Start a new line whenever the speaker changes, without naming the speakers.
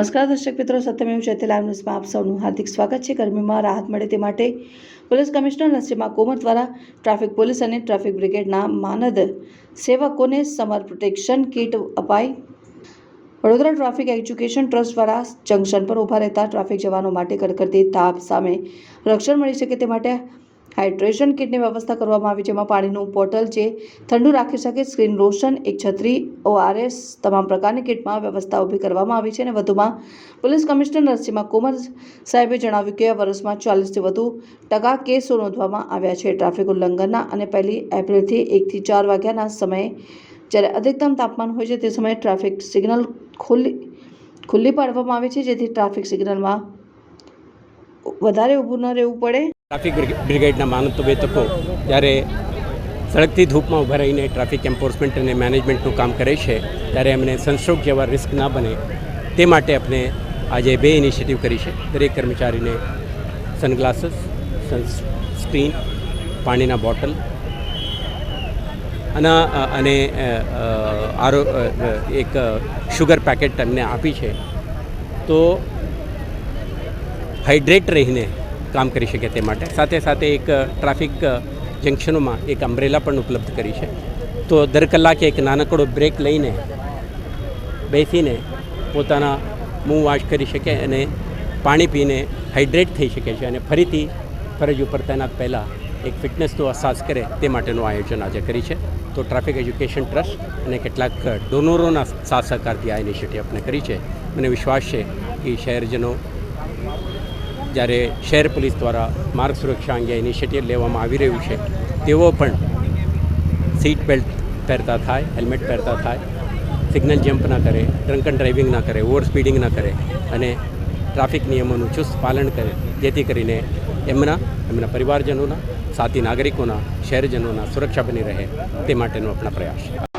નમસ્કાર દર્શક મિત્રો, સત્યમેવ ચૈત્ય લાઈવ ન્યૂઝમાં આપ સૌનું હાર્દિક સ્વાગત છે. ગરમીમાં રાહત મળે તે માટે પોલીસ કમિશનર નસીમા કોમર દ્વારા ટ્રાફિક પોલીસ અને ટ્રાફિક બ્રિગેડના માનદ સેવકોને સમર પ્રોટેક્શન કીટ અપાઈ. વડોદરા ટ્રાફિક એજ્યુકેશન ટ્રસ્ટ દ્વારા જંકશન પર ઊભા રહેતા ટ્રાફિક જવાનો માટે કડકડતી તાપ સામે રક્ષણ મળી શકે તે માટે હાઇડ્રેશન કીટની વ્યવસ્થા કરવામાં આવી, જેમાં પાણીનું બોટલ જે ઠંડુ રાખી શકે, સ્ક્રીન રોશન, એક છત્રી ઓઆરએસ તમામ પ્રકારની કીટમાં વ્યવસ્થા ઊભી કરવામાં આવી છે અને વધુમાં પોલીસ કમિશનર નરસિંહા કુમાર સાહેબે જણાવ્યું કે આ વર્ષમાં ચાલીસથી વધુ ટકા કેસો નોંધવામાં આવ્યા છે. ટ્રાફિક ઉલ્લંઘનના અને પહેલી એપ્રિલથી એકથી ચાર વાગ્યાના સમયે જ્યારે અધિકતમ તાપમાન હોય છે તે સમયે ટ્રાફિક સિગ્નલ ખુલ્લી ખુલ્લી પાડવામાં આવે છે જેથી ટ્રાફિક સિગ્નલમાં વધારે ઊભું ન રહેવું પડે.
ટ્રાફિક બ્રિગ- બ્રિગેડના માનવ વેતકો જ્યારે સડકથી ધૂપમાં ઊભા રહીને ટ્રાફિક એન્ફોર્સમેન્ટ અને મેનેજમેન્ટનું કામ કરે છે, ત્યારે એમને સનસ્ટ્રોક જેવા રિસ્ક ના બને તે માટે આપણે આજે બે ઇનિશિયેટિવ કરી છે. દરેક કર્મચારીને સનગ્લાસીસ સનસ્ક્રીન પાણીના બોટલ અને અને આરો એક શુગર પેકેટ એમને આપી છે. તો હાઇડ્રેટ રહીને કામ કરી શકે તે માટે. સાથે સાથે એક ટ્રાફિક જંકશનોમાં એક અમ્બ્રેલા પણ ઉપલબ્ધ કરી છે. તો દર કલાકે એક નાનકડો બ્રેક લઈને બેસીને પોતાના મું વાશ કરી શકે અને પાણી પીને હાઇડ્રેટ થઈ શકે છે અને ફરીથી ફરજ ઉપર તૈનાત પહેલાં એક ફિટનેસનો અહેસાસ કરે તે માટેનું આયોજન આજે કરી છે. તો ટ્રાફિક એજ્યુકેશન ટ્રસ્ટ અને કેટલાક ડોનરોના સાથ સહકારથી આ ઇનિશિયેટિવ આપણે કરી છે. મને વિશ્વાસ છે કે શહેરજનો જ્યારે શહેર પોલીસ દ્વારા માર્ગ સુરક્ષા અંગે ઇનિશિયેટિવ લેવામાં આવી રહ્યું છે, તેઓ પણ સીટ બેલ્ટ પહેરતા થાય હેલ્મેટ પહેરતા થાય સિગ્નલ જમ્પ ના કરે ડ્રંકન ડ્રાઇવિંગ ના કરે ઓવર સ્પીડિંગ ના કરે અને ટ્રાફિક નિયમોનું ચુસ્ત પાલન કરે, જેથી કરીને એમના એમના પરિવારજનોના, સાથી નાગરિકોના, શહેરજનોના સુરક્ષા બની રહે તે માટેનો આપણા પ્રયાસ